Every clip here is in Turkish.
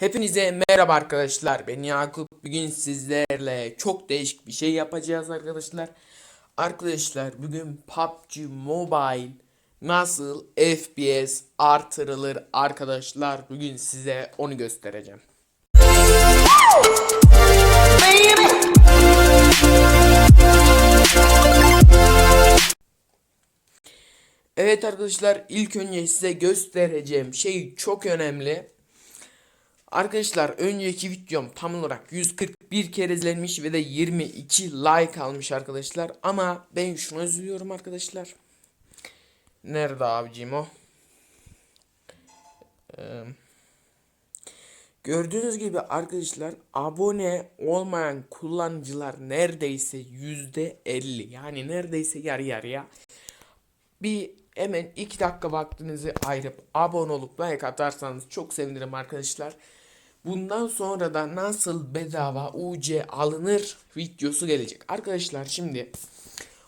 Hepinize merhaba arkadaşlar. Ben Yakup. Bugün sizlerle çok değişik bir şey yapacağız arkadaşlar. Arkadaşlar bugün PUBG Mobile nasıl FPS artırılır arkadaşlar. Bugün size onu göstereceğim. Evet arkadaşlar ilk önce size göstereceğim şey çok önemli. Arkadaşlar önceki videom tam olarak 141 kere izlenmiş ve de 22 like almış arkadaşlar. Ama ben şunu üzülüyorum arkadaşlar. Nerede abicim o? Ee, gördüğünüz gibi arkadaşlar abone olmayan kullanıcılar neredeyse %50 yani neredeyse yarı yarıya. Bir hemen 2 dakika vaktinizi ayırıp abone olup like atarsanız çok sevinirim arkadaşlar. Bundan sonra da nasıl bedava UC alınır videosu gelecek. Arkadaşlar şimdi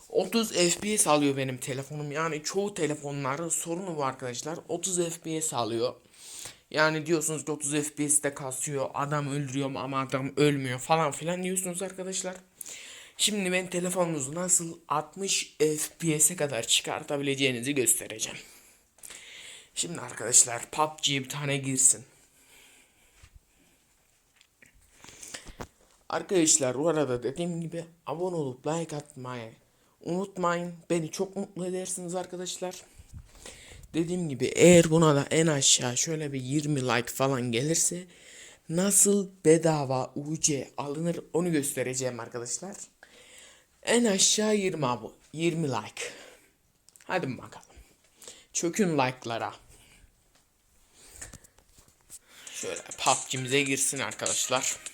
30 FPS alıyor benim telefonum. Yani çoğu telefonların sorunu bu arkadaşlar. 30 FPS alıyor. Yani diyorsunuz ki 30 FPS'te kasıyor. Adam öldürüyor ama adam ölmüyor falan filan diyorsunuz arkadaşlar. Şimdi ben telefonunuzu nasıl 60 FPS'e kadar çıkartabileceğinizi göstereceğim. Şimdi arkadaşlar PUBG bir tane girsin. Arkadaşlar bu arada dediğim gibi abone olup like atmayı unutmayın. Beni çok mutlu edersiniz arkadaşlar. Dediğim gibi eğer buna da en aşağı şöyle bir 20 like falan gelirse nasıl bedava UC alınır onu göstereceğim arkadaşlar. En aşağı 20 abone, 20 like. Hadi bakalım. Çökün like'lara. Şöyle PUBG'mize girsin arkadaşlar.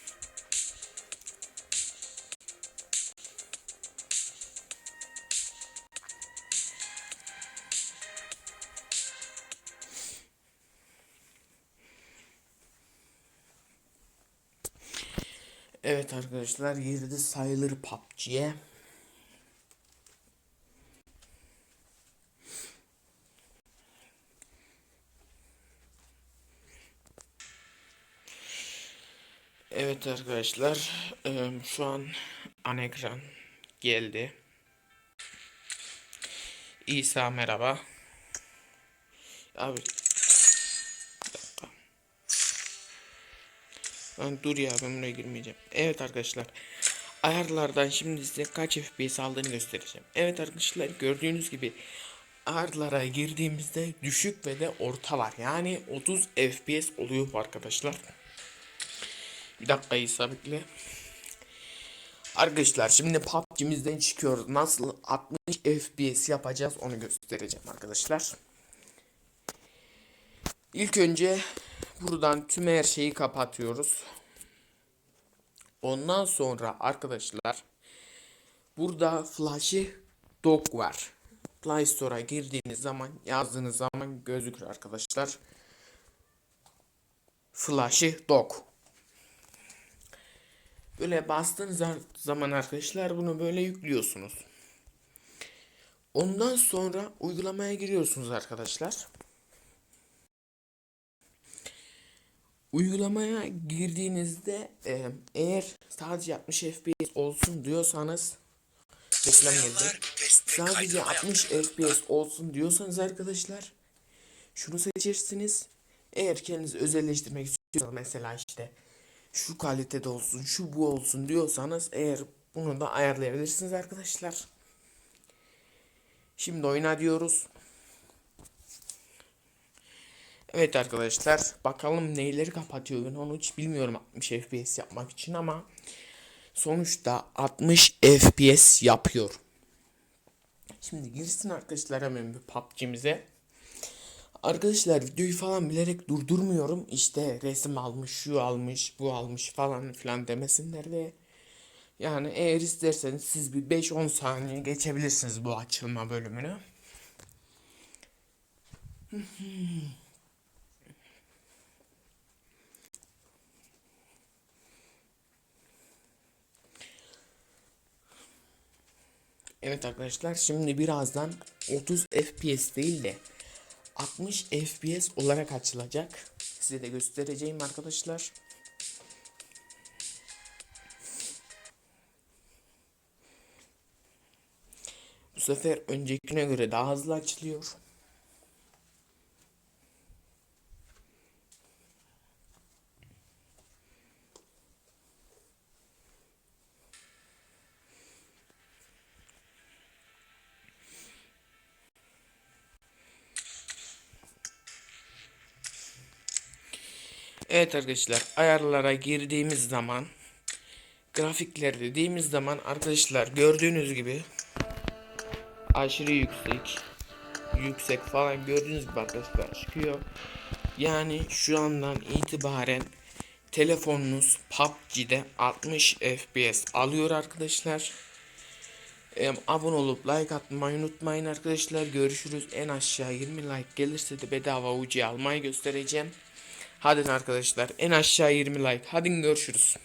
Evet arkadaşlar girdi sayılır PUBG'ye. Evet arkadaşlar şu an ana ekran geldi. İsa merhaba. Abi Lan dur ya ben buraya girmeyeceğim. Evet arkadaşlar. Ayarlardan şimdi size kaç FPS aldığını göstereceğim. Evet arkadaşlar gördüğünüz gibi ayarlara girdiğimizde düşük ve de orta var. Yani 30 FPS oluyor arkadaşlar. Bir dakika İsa bekle. Arkadaşlar şimdi PUBG'mizden çıkıyoruz. Nasıl 60 FPS yapacağız onu göstereceğim arkadaşlar. İlk önce buradan tüm her şeyi kapatıyoruz. Ondan sonra arkadaşlar burada Flashy Dog var. Play Store'a girdiğiniz zaman yazdığınız zaman gözükür arkadaşlar. Flashy Dog. Böyle bastığınız zaman arkadaşlar bunu böyle yüklüyorsunuz. Ondan sonra uygulamaya giriyorsunuz arkadaşlar. Uygulamaya girdiğinizde e, eğer sadece 60 FPS olsun diyorsanız reklam geldi. Sadece 60 FPS olsun diyorsanız arkadaşlar şunu seçersiniz. Eğer kendinizi özelleştirmek istiyorsanız mesela işte şu kalitede olsun, şu bu olsun diyorsanız eğer bunu da ayarlayabilirsiniz arkadaşlar. Şimdi oyna diyoruz. Evet arkadaşlar bakalım neyleri kapatıyor ben onu hiç bilmiyorum 60 FPS yapmak için ama sonuçta 60 FPS yapıyor. Şimdi girsin arkadaşlar hemen bir PUBG'mize. Arkadaşlar videoyu falan bilerek durdurmuyorum. İşte resim almış, şu almış, bu almış falan filan demesinler de. Yani eğer isterseniz siz bir 5-10 saniye geçebilirsiniz bu açılma bölümünü. Evet arkadaşlar şimdi birazdan 30 FPS değil de 60 FPS olarak açılacak. size de göstereceğim arkadaşlar. Bu sefer öncekine göre daha hızlı açılıyor. Evet arkadaşlar ayarlara girdiğimiz zaman grafikler dediğimiz zaman arkadaşlar gördüğünüz gibi aşırı yüksek yüksek falan gördüğünüz gibi arkadaşlar çıkıyor. Yani şu andan itibaren telefonunuz PUBG'de 60 FPS alıyor arkadaşlar. Em, abone olup like atmayı unutmayın arkadaşlar. Görüşürüz. En aşağı 20 like gelirse de bedava UC almayı göstereceğim. Hadi arkadaşlar en aşağı 20 like. Hadi görüşürüz.